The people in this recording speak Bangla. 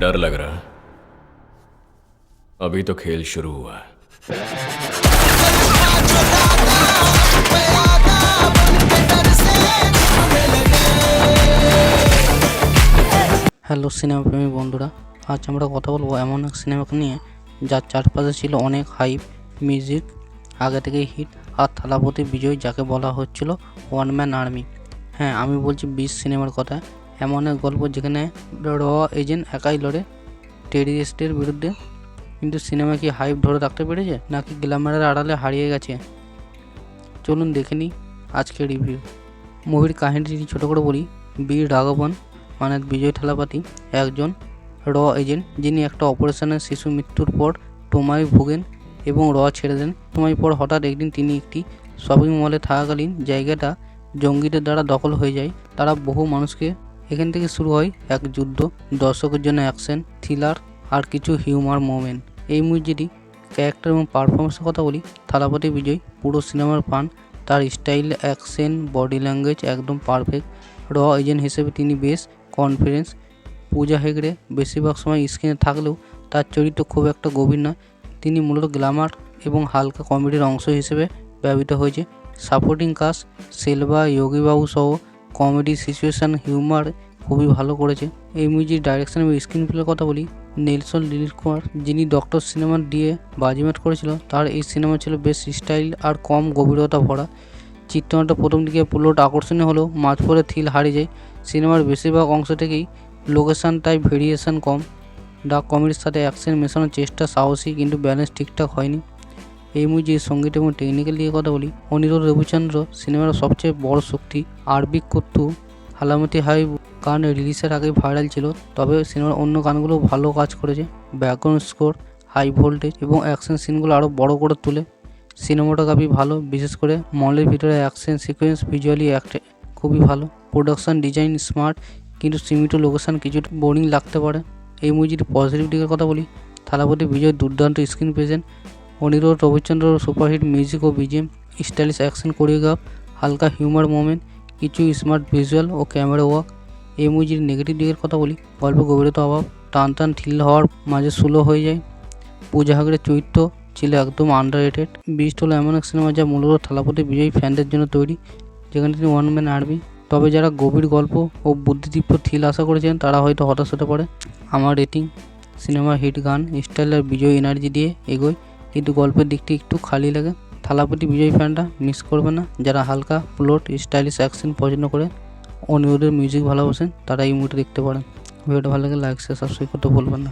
डर लग रहा है अभी तो खेल शुरू हुआ है হ্যালো সিনেমা প্রেমী বন্ধুরা আজ আমরা কথা বলবো এমন এক সিনেমাকে নিয়ে যার চারপাশে ছিল অনেক হাইপ মিউজিক আগে থেকেই হিট আর থালাপতি বিজয় যাকে বলা হচ্ছিল ওয়ান ম্যান আর্মি হ্যাঁ আমি বলছি বিশ সিনেমার কথা এমন এক গল্প যেখানে র এজেন্ট একাই লড়ে। টেরিস্টের বিরুদ্ধে। কিন্তু সিনেমা কি হাইপ ধরে রাখতে পেরেছে? নাকি গ্ল্যামারের আড়ালে হারিয়ে গেছে? চলুন দেখে নিই আজকের রিভিউ মুভির কাহিনীটি ছোটো করে বলি বীর রাঘবন মানে বিজয় থালাপাতি একজন র এজেন্ট যিনি একটা অপারেশনে শিশু মৃত্যুর পর টোমায় ভোগেন এবং র ছেড়ে দেন। সময় পর হঠাৎ একদিন তিনি একটি শপিং মলে থাকাকালীন জায়গাটা জঙ্গিদের দ্বারা দখল হয়ে যায়। তারা বহু মানুষকে এখান থেকে শুরু হয় এক যুদ্ধ, দর্শকের জন্য অ্যাকশন, থ্রিলার আর কিছু হিউমার মোমেন্ট এই মুভিটি ক্যারেক্টার এবং পারফরমেন্সের কথা বলি, থালাপতি বিজয়, পুরো সিনেমার পান তার স্টাইল অ্যাকশন বডি ল্যাঙ্গুয়েজ একদম পারফেক্ট র এজেন্ট হিসেবে তিনি বেশ কনফিডেন্স পূজা হেগড়ে বেশিরভাগ সময় স্ক্রিনে থাকলেও তার চরিত্র খুব একটা গভীর নয়। তিনি মূলত গ্ল্যামার এবং হালকা কমেডির অংশ হিসেবে ব্যবহৃত হয়েছে। সাপোর্টিং কাস্ট সেলভা, যোগীবাবু সহ কমেডি সিচুয়েশান হিউমার খুবই ভালো করেছে। এই মুভির ডাইরেকশন এবং স্ক্রিন প্লের কথা বলি নেলসন লিলিত কুমার যিনি ডক্টর সিনেমা দিয়ে বাজিমাত করেছিল, তার এই সিনেমা ছিল বেশ স্টাইল আর কম গভীরতা ভরা। চিত্রনাট্য প্রথম দিকে প্লট আকর্ষণীয় হলেও মাঝ পরে থিল হারিয়ে যায়। সিনেমার বেশিরভাগ অংশ থেকেই লোকেশন টাইপ ভেরিয়েশন কম। ডার্ক কমেডির সাথে অ্যাকশন মেশানোর চেষ্টা সাহসী, কিন্তু ব্যালেন্স ঠিকঠাক হয়নি। এই মুভির সংগীত এবং টেকনিক্যাল দিকে কথা বলি অনিরুদ্ধ রবিচন্দ্র সিনেমার সবচেয়ে বড় শক্তি আরবিক কুত্তু। হালামতি হাই গান রিলিজের আগে ভাইরাল ছিল, তবে সিনেমার অন্য গানগুলো ভালো কাজ করেছে। ব্যাকগ্রাউন্ড স্কোর হাই ভোল্টেজ এবং অ্যাকশন সিনগুলো আরও বড় করে তোলে। সিনেমাটোগ্রাফি ভালো, বিশেষ করে মলের ভিতরে অ্যাকশন সিকোয়েন্স ভিজুয়ালি অ্যাক্ট খুবই ভালো। প্রোডাকশান ডিজাইন স্মার্ট কিন্তু সীমিত লোকেশান কিছুটা বোরিং লাগতে পারে। এই মুভিটির পজিটিভ দিকের কথা বলি, থালাপতি বিজয় দুর্দান্ত screen present Anirudh Ravichander superhit music ও বিজিএম স্টাইলিশ অ্যাকশন কোরিওগ্রাফ, হালকা হিউমার মোমেন্ট, কিছু স্মার্ট ভিজুয়াল ও ক্যামেরা ওয়ার্ক এই মুভির নেগেটিভ দিকের কথা বলি, গল্প গভীরতা অভাব টান টান ঠিল হওয়ার মাঝে স্লো হয়ে যায়। পূজা হাগড়ের চরিত্র ছিল একদম আন্ডার রেটেড বিস্ট হলো এমন এক সিনেমা যা মূলত থালাপতি বিজয়ী ফ্যানদের জন্য তৈরি, যেখানে তিনি ওয়ান ম্যান আর্মি তবে যারা গভীর গল্প ও বুদ্ধিদীপ্ত থ্রিল আশা করেছেন, তারা হয়তো হতাশ হতে পারে। আমার রেটিং সিনেমার হিট গান স্টাইল আর বিজয় এনার্জি দিয়ে এগোয়। কিন্তু গল্পের দিকটি একটু খালি লাগে। থালাপতি বিজয় ফ্যানটা মিস করবে না। যারা হালকা প্লট স্টাইলিশ অ্যাকশন পছন্দ করে অনিউডের মিউজিক ভালোবাসেন, তারা এই মুভিটা দেখতে পারেন। ভিডিওটা ভালো লাগে লাইক শেয়ার সাবস্ক্রাইব করতে ভুলবেন না।